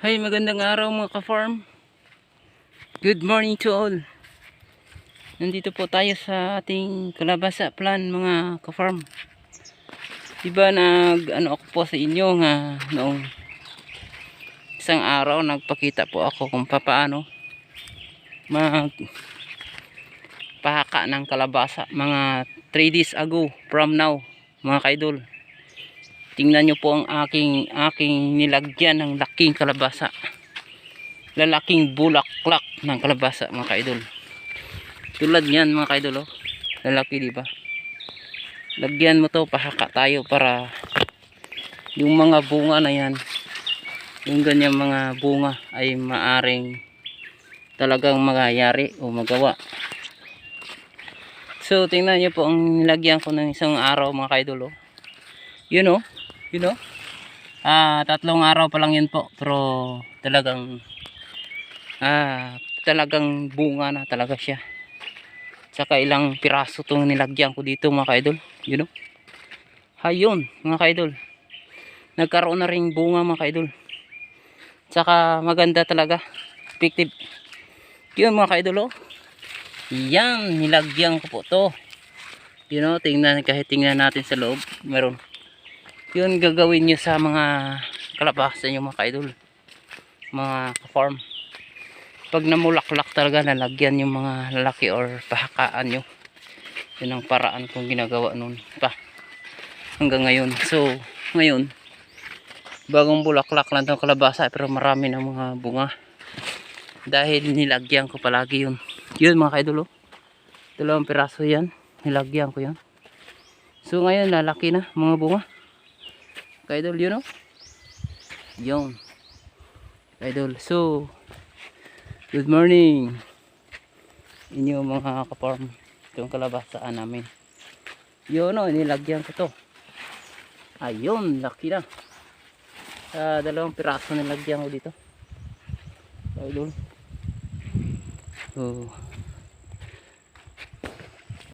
Hi, magandang araw mga ka-farm. Good morning to all. Nandito po tayo sa ating kalabasa plan mga ka-farm. Diba nag ano ako po sa inyo nga noong isang araw nagpakita po ako kung papaano mag pahaka ng kalabasa mga 3 days ago from now mga kaidol. Tingnan nyo po ang aking aking nilagyan ng laking kalabasa. Lalaking bulaklak ng kalabasa mga kaidol. Tulad niyan mga kaidol oh. Lalaki di ba? Lagyan mo to pahaka tayo para yung mga bunga na yan yung ganyang mga bunga ay maaring talagang magyari o magawa. So tingnan niyo po ang nilagyan ko ng isang araw mga kaidol oh. Yun oh. You know? Ah, tatlong araw pa lang yun po. Pero talagang ah, talagang bunga na talaga siya. Saka ilang piraso tong nilagyan ko dito mga kaidol. You know? Hayun, mga kaidol. Nagkaroon na ring bunga mga kaidol. Saka maganda talaga. Effective. Yun mga kaidol oh. Yan, nilagyan ko po to. You know, tingnan kahit tingnan natin sa loob. Meron yun gagawin nyo sa mga kalabasa nyo mga kaidol. Mga ka-farm. Pag namulaklak talaga nalagyan yung mga lalaki or pahakaan nyo yun ang paraan kong ginagawa nun. Pa hanggang ngayon. So ngayon bagong bulaklak lang itong kalabasa pero marami ng mga bunga. Dahil nilagyan ko palagi yun. Yun mga kaidol oh. dalawang piraso yan. Nilagyan ko yan. So ngayon lalaki na mga bunga Kaidol, you know? Yung. Kaidol. So, good morning. Inyo mga kaparm. Itong kalabasaan namin. Yun o, nilagyan ko to. Ayun, laki na. Sa dalawang piraso nilagyan ko dito. Kaidol. So,